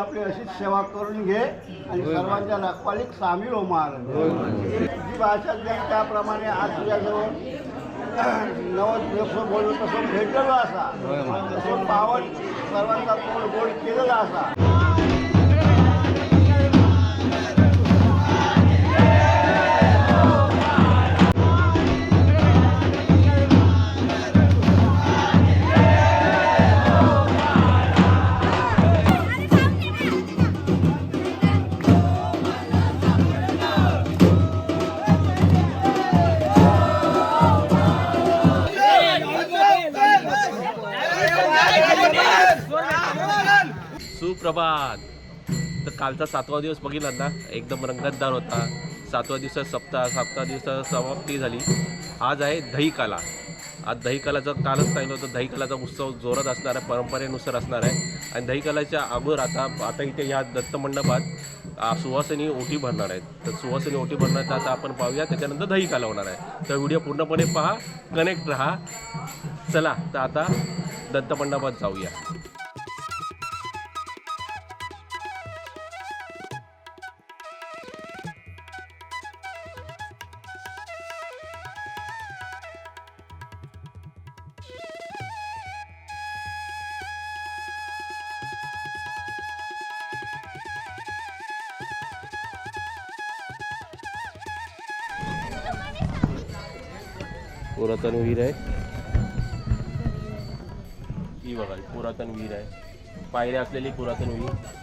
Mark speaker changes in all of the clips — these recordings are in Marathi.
Speaker 1: आपली अशीच सेवा करून घे आणि सर्वांच्या रखवालीत सामील हो महाराज. जी भाषा त्याप्रमाणे आज तुझ्याजवळ नवद दिवस बोलून तसं भेटलेलो असा. तसं पावन सर्वांचा तोड गोड केलेला असा.
Speaker 2: कालचा सातवा दिवस बघितला ना एकदम रंगतदार होता. सातवा दिवसात सप्ताह सातवा दिवसात समाप्ती झाली. आज आहे दहीकाला. आज दहीकलाचं कालच सांगितलं होतं दहीकलाचा उत्सव जोरात असणार आहे परंपरेनुसार असणार आहे. आणि दहीकलाच्या अगोदर आता आता इथे या दत्त मंडपात सुवासिनी ओटी भरणार आहेत. तर सुवासिनी ओटी भरणार तर आता आपण पाहूया त्याच्यानंतर दहीकाला होणार आहे. तर व्हिडिओ पूर्णपणे पहा कनेक्ट राहा. चला तर आता दत्त मंडपात जाऊया. पुरातन विहीर आहे. ही बघा पुरातन विहीर आहे. पायऱ्या असलेली पुरातन विहीर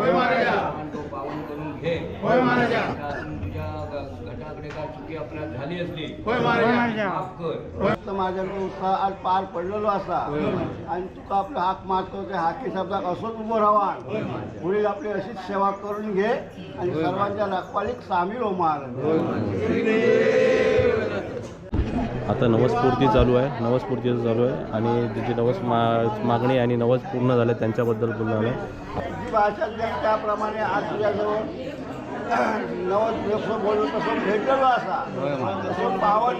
Speaker 3: आहे आपण तो पावन करून घे. त्यातून तुझ्या ग- घटाकडे काय चुकी आपल्याला झाली असली माफ कर.
Speaker 1: फक्त माझ्याकडे उत्साह आज पार पडलेलो असा. आणि तुका आपला हाक मारतो त्या हाकी शब्दात असंच उभं राहा पुढील आपली अशीच सेवा करून घे आणि सर्वांच्या रखवालीत सामील हो महाराज.
Speaker 2: आता नवस्फूर्ती चालू आहे. नवस्फूर्तीचं चालू आहे आणि त्याची नवस मा मागणी आणि नवस पूर्ण झाले त्यांच्याबद्दल बोलणार आहे
Speaker 1: जी भाषा जग त्याप्रमाणे आज तुझ्याजवळ नवद दिवस बोलून तसं भेटलेलो असा. तसं पावन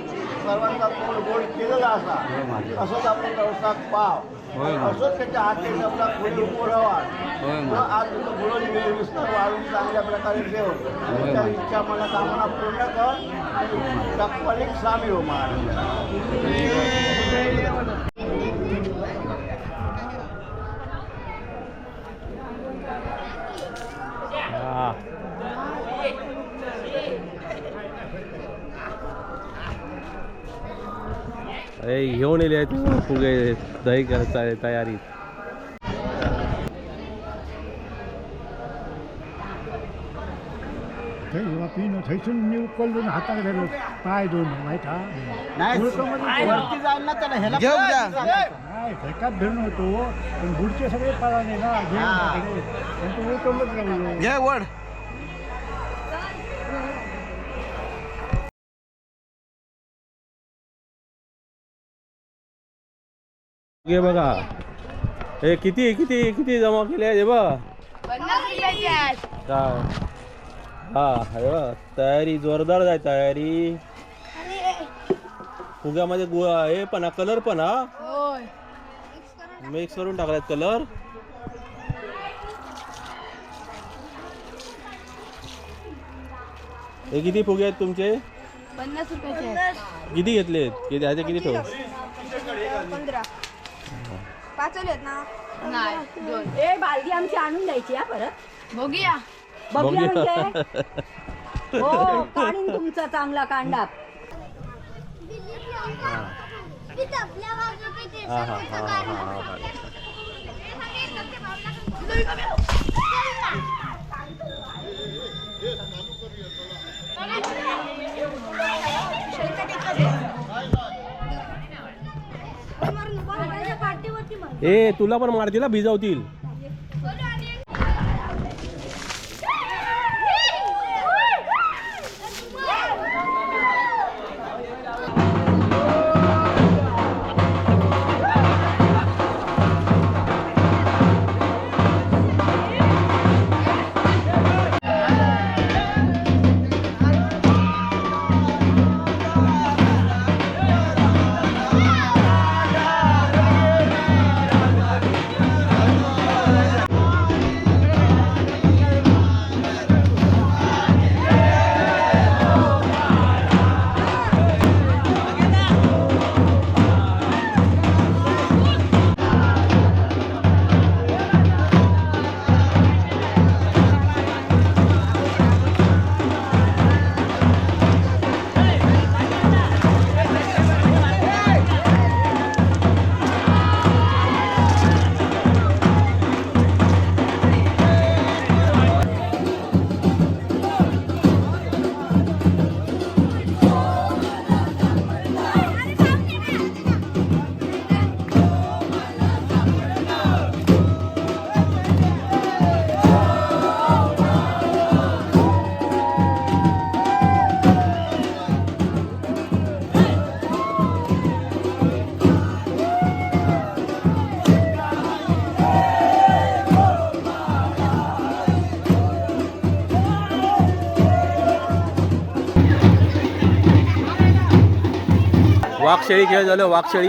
Speaker 1: सर्वांचा तोड गोड केलेला असा. असंच आपण व्यवसाय पाव. असंच त्याच्या हाती आपला पुढे उभं राहा आज तुझं बोलून वेळ विस्तार वाढून चांगल्या प्रकारे ठेव तुझ्या इच्छा मला कामना पूर्ण कर. आणि टप्पलिक सामील हो महाराज.
Speaker 2: हा. अरे घेऊन येले आहेत फुगे दही करायचा तयारी.
Speaker 4: मी उकलून हाताने धरलो. पाय दोन माहीत हा
Speaker 1: वरती जाईल ना त्याला ह्याला
Speaker 4: नाही थैकात धरून होतो. पण गुडचे सगळे पळाले ना घेऊन पण तो उकलच राहिलो.
Speaker 2: हे बघा. हे किती किती किती जमा केले हे बघा. हा हे तयारी जोरदार जाय तयारी. फुग्यामध्ये म्हणजे हे पण हा कलर पण हा. मिक्स करून टाकलायत कलर. हे किती फुगे आहेत तुमचे?
Speaker 5: पन्नास रुपयाचे
Speaker 2: किती घेतले किती ह्याचे किती ठेवू?
Speaker 6: पंधरा. पाचवलेत ना?
Speaker 5: नाही दोन.
Speaker 6: ए बालदी आमची आणून द्यायची हा परत.
Speaker 5: बघूया.
Speaker 6: बघूया
Speaker 2: बघूया.
Speaker 6: म्हणजे. हो काढीन तुमचा चांगला कांडा.
Speaker 2: हा हा हा हा हा हा. ए तुला पण मारतील भिजवतील. वाघशेळी खेळ झालं वाघशेळी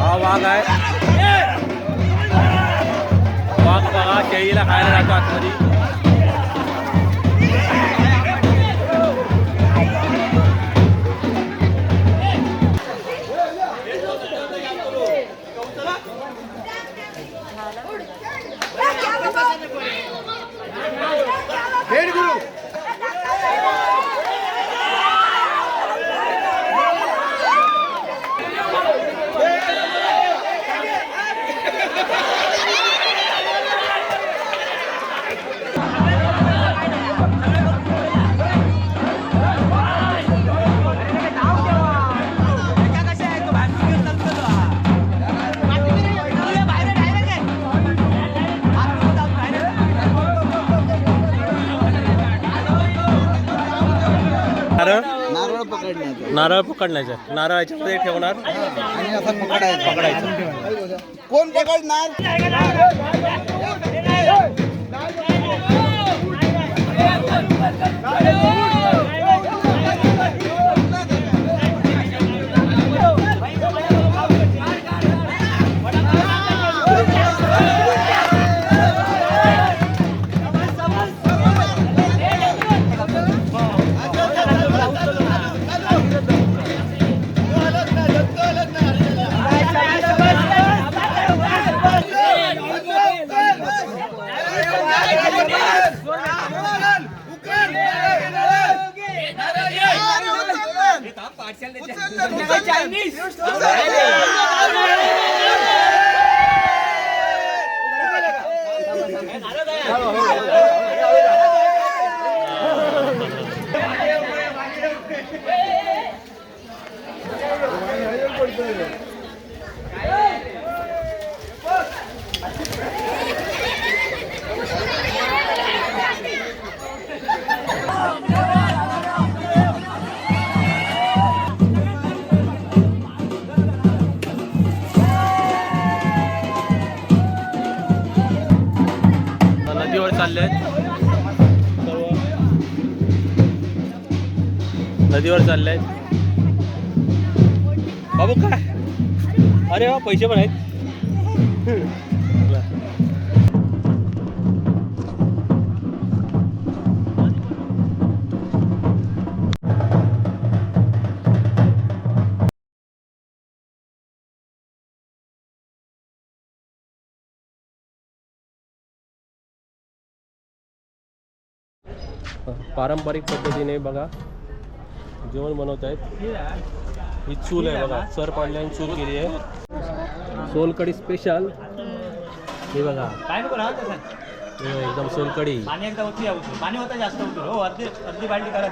Speaker 2: हा वाघ आहे. वाघ बघा शेळीला खायला जातो आतमध्ये. नारळ
Speaker 1: पकडण्याचं.
Speaker 2: नारळाच्या मध्ये ठेवणार.
Speaker 1: आणि असं पकडायचं.
Speaker 2: पकडायचं.
Speaker 1: कोण पकडणार?
Speaker 2: नदीवर चालले आहेत नदीवर चालले आहेत बाबू काय? अरे वा पैसे पण आहेत. पारंपरिक पद्धतीने बघा. जेवण बनवत आहेत. ही चूल आहे बघा. सर पाडल्याने चूल केली आहे. सोलकडी स्पेशल हे बघा. हे एकदम सोलकडी
Speaker 7: पाणी एकदा होती पाणी होतं जास्त होतं हो अर्धी अर्धी बाल्टी करा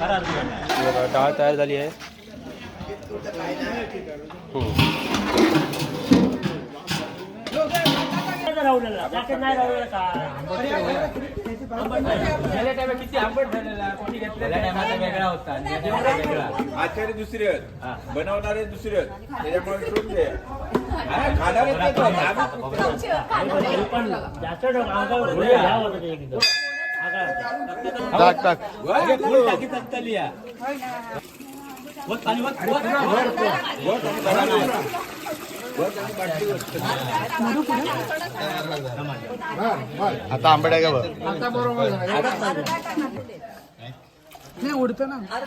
Speaker 7: करा अर्धी बाल्टी.
Speaker 2: हे बघा डाळ तयार झाली आहे.
Speaker 7: होता. वेगळा.
Speaker 8: आचार्य दुसरे आहेत. बनवणारे दुसरे आहेत. त्याच्यामुळे सोडून दे. हा, खाणारे तेच आहेत. आम्ही
Speaker 7: पण जास्त अंगावर घोडे घ्या होतं ते एकदम
Speaker 1: टाक टाक.
Speaker 7: अरे, फुल टाकी तत्तली या. वत पाणी वत वत.
Speaker 1: आता आंबड्या का बघ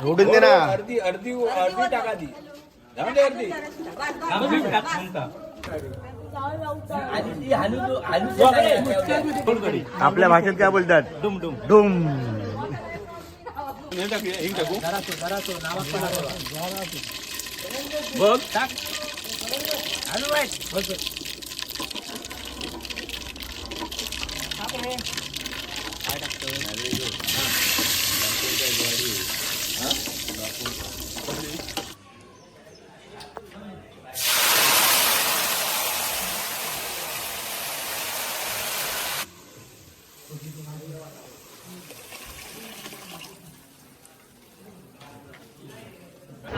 Speaker 1: उडून दे ना.
Speaker 8: अर्धी अर्धी अर्धी टाका ती. जाऊन दे अर्धी.
Speaker 7: आम्ही मीठ टाक म्हणता. फुलकडी.
Speaker 1: आपल्या भाषेत काय बोलतात
Speaker 7: डुम डुम
Speaker 1: डुम
Speaker 7: बघ. टाक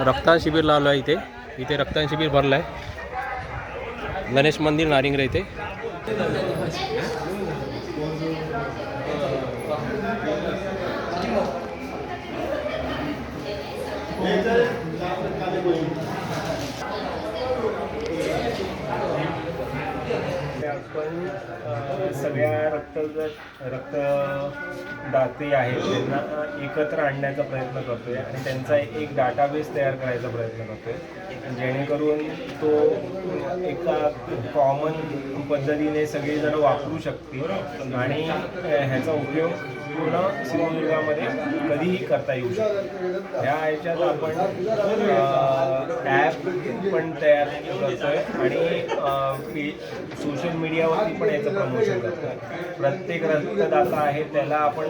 Speaker 2: रक्तदान शिबिर लावलं आहे इथे. इथे रक्तदान शिबिर भरलं आहे गणेश मंदिर नारिंगरे इथे.
Speaker 9: सगळ्या रक्त रक्तदाते आहेत त्यांना एकत्र आणण्याचा प्रयत्न करतोय आणि त्यांचा एक डाटाबेस तयार करायचा प्रयत्न करतोय. जेणेकरून तो एका कॉमन पद्धतीने सगळेजण वापरू शकतील आणि ह्याचा उपयोग पूर्ण सिंधुदुर्गामध्ये कधीही करता येऊ शकतो. ह्या ह्याच्यात आपण ॲप पण तयार करतोय आणि सोशल मीडियावरती पण याचं प्रमोशन करतोय. प्रत्येक रक्तदाता आहे त्याला आपण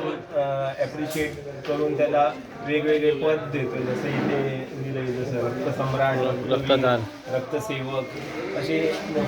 Speaker 9: ॲप्रिशिएट करून त्याला वेगवेगळे पद देतोय जसं इथे दिलंय जसं रक्तसम्राट
Speaker 2: रक्तदान.
Speaker 9: रक्तसेवक असे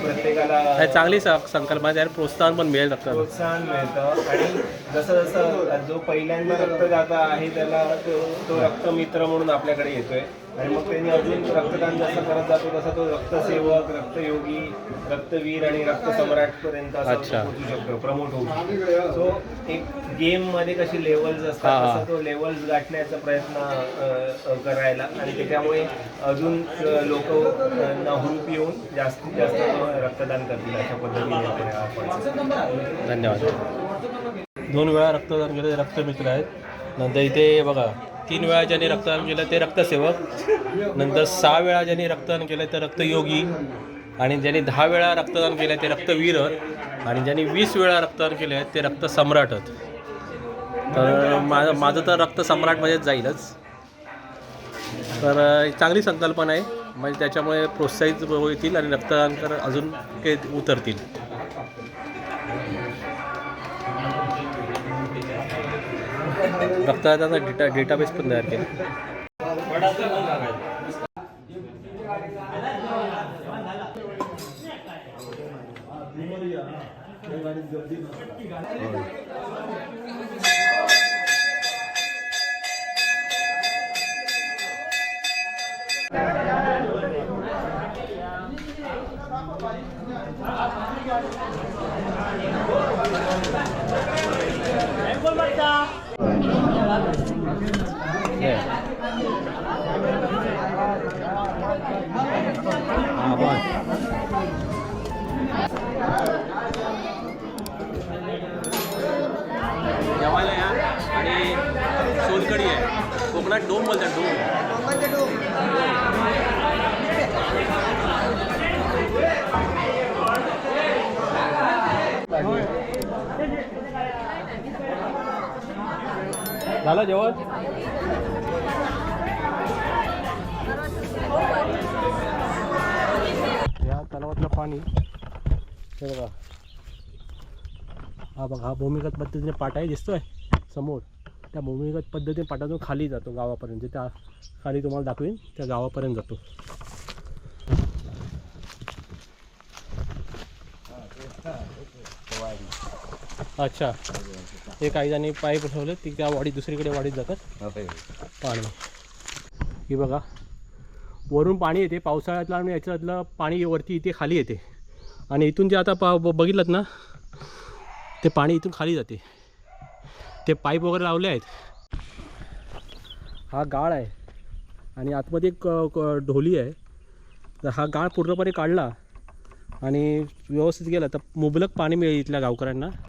Speaker 9: प्रत्येकाला
Speaker 2: चांगली संकल्पना आणि प्रोत्साहन पण मिळेल रक्तदान.
Speaker 9: प्रोत्साहन मिळतं. आणि जसं जसं जो पहिल्यांदा रक्तदाता आहे त्याला तो तो रक्तमित्र म्हणून आपल्याकडे येतोय. आणि मग त्यांनी अजून रक्तदान जसं करत जातो तसा तो रक्तसेवक रक्तयोगी रक्तवीर आणि रक्तसम्राट पर्यंत असं
Speaker 2: अच्छा.
Speaker 9: तो पोहोचू शकतो प्रमोट होऊ शकतो. सो एक गेममध्ये कशी लेवल्स असतात
Speaker 2: हा.
Speaker 9: तसा तो लेवल्स गाठण्याचा प्रयत्न अ, अ, करायला. आणि त्याच्यामुळे अजून लोक नहुरूप येऊन जास्तीत जास्त रक्तदान करतील अशा पद्धतीने आपण
Speaker 2: धन्यवाद. दोन वेळा रक्तदान केलं रक्तमित्र आहेत. नंतर इथे बघा तीन वेळा ज्यांनी रक्तदान केलं ते रक्तसेवक नंतर सहा वेळा ज्यांनी रक्तदान केलं ते रक्तयोगी आणि ज्यांनी दहा वेळा रक्तदान केलं ते रक्तवीर आणि ज्यांनी वीस वेळा रक्तदान केले ते रक्त सम्राटत तर माझं माझं तर रक्तसम्राटमध्येच जाईलच. तर चांगली संकल्पना आहे. म्हणजे त्याच्यामुळे प्रोत्साहित होतील आणि रक्तदान कर अजून ते उतरतील. रक्तदानाचा डेटा डेटाबेस पण तयार केला जेवायला या आणि सोलकडी आहे कोकणात डोम बोलतात डोम
Speaker 10: झालं जेवण?
Speaker 2: या तलावातलं पाणी. हे बघा. हा बघा हा भूमिगत पद्धतीने पाटाही दिसतोय समोर. त्या भूमिगत पद्धतीने पाटातून खाली जातो गावापर्यंत. त्या खाली तुम्हाला दाखवेन त्या गावापर्यंत जातो. अच्छा. हे काही जणी पाईप ठेवले ती त्या वाडी दुसरीकडे वाडीत जातात. पाणी. ही बघा वरून पाणी येते पावसाळ्यातलं आणि याच्यातलं पाणी वरती इथे खाली येते. आणि इथून जे आता पा बघितलं ना ते पाणी इथून खाली जाते. ते पाईप वगैरे लावले आहेत. हा गाळ आहे. आणि आतमध्ये एक ढोली आहे. तर हा गाळ पूर्णपणे काढला आणि व्यवस्थित गेला. तर मुबलक पाणी मिळेल इथल्या गावकऱ्यांना.